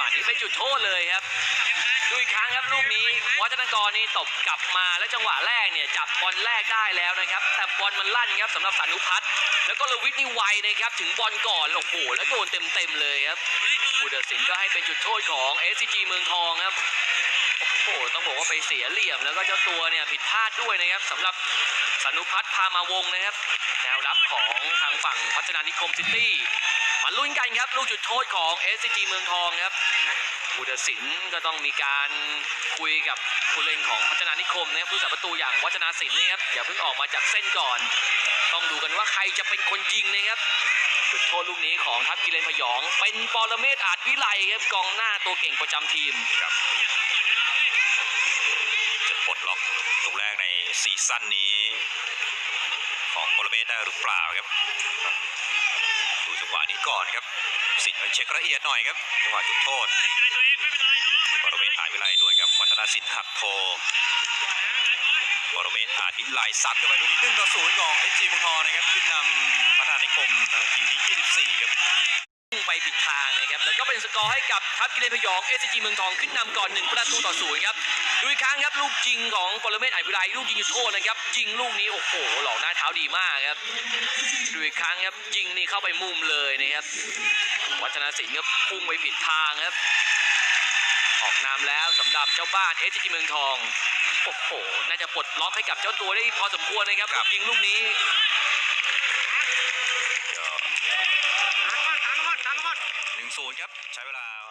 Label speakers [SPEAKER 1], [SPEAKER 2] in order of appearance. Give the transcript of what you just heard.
[SPEAKER 1] ่านี้เป็นจุดโทษเลยครับดูอีกครั้งครับลูกนี้วัฒนกรนี่ตบกลับมาแล้วจังหวะแรกเนี่ยจับบอลแรกได้แล้วนะครับแต่บอลมันลั่นครับสำหรับสานุพัฒน์แล้วก็ลวิทนี่ไวนะครับถึงบอลก่อนโอ้โหแล้วโดนเต็มๆเลยครับผู้ตัดสินก็ให้เป็นจุดโทษของ SCG เมืองทองครับโอ้โหต้องบอกว่าไปเสียเหลี่ยมแล้วก็เจ้าตัวเนี่ยผิดพลาดด้วยนะครับสำหรับสนุพัฒน์พามาวงนะครับ แนวรับของทางฝั่งพัฒนานิคมซิตี้ มาลุ้นกันครับ ลูกจุดโทษของ SCG เมืองทองครับผู้ตัดสินก็ต้องมีการคุยกับผู้เล่นของพัฒนานิคมนะครับผู้สาประตูอย่างวัฒนาศิลป์นะครับอย่าเพิ่งออกมาจากเส้นก่อน ต้องดูกันว่าใครจะเป็นคนยิงนะครับจุดโทษลูกนี้ของทัพกิเลนพยอง เป็นปรเมศอาจวิไลครับกองหน้าตัวเก่งประจำทีม
[SPEAKER 2] ครับจะปลดล็อกตัวแรกในซีซั่นนี้ ของปรเมสได้หรือเปล่าครับ ดูจังหวะนี้ก่อนครับ สิงห์เช็คละเอียดหน่อยครับจังหวะจุดโทษบรเมศอาจวิไลดวลกับวัฒนศิลป์หักโทบรเมศอาจวิไลซัดเข้าไปลูกนี้หนึ่งต่อศูนย์ของเอจีเมืองทองนะครับขึ้นนำพัฒนานิคมนาทีที่ 24 ครับ
[SPEAKER 1] ไปผิดทางนะครับแล้วก็เป็นสกอร์ให้กับทัพกิเลนพยองเอสจีเมืองทองขึ้นนำก่อนหนึ่งประตูต่อศูนย์ครับดูอีกครั้งครับลูกยิงของปรเมศไอวิไลลูกยิงจุดโทษนะครับยิงลูกนี้โอ้โหหลอกหน้าเท้าดีมากครับดูอีกครั้งครับยิงนี่เข้าไปมุมเลยนะครับวัฒนศิลป์ก็พุ่งไปผิดทางครับออกนามแล้วสำหรับเจ้าบ้านเอสจีเมืองทองโอ้โหน่าจะปลดล็อกให้กับเจ้าตัวได้พอสมควรนะครับ
[SPEAKER 2] ครั
[SPEAKER 1] ลู
[SPEAKER 2] บ
[SPEAKER 1] กยิงลูกนี้
[SPEAKER 2] หนึ่งครับ ใช้เวลา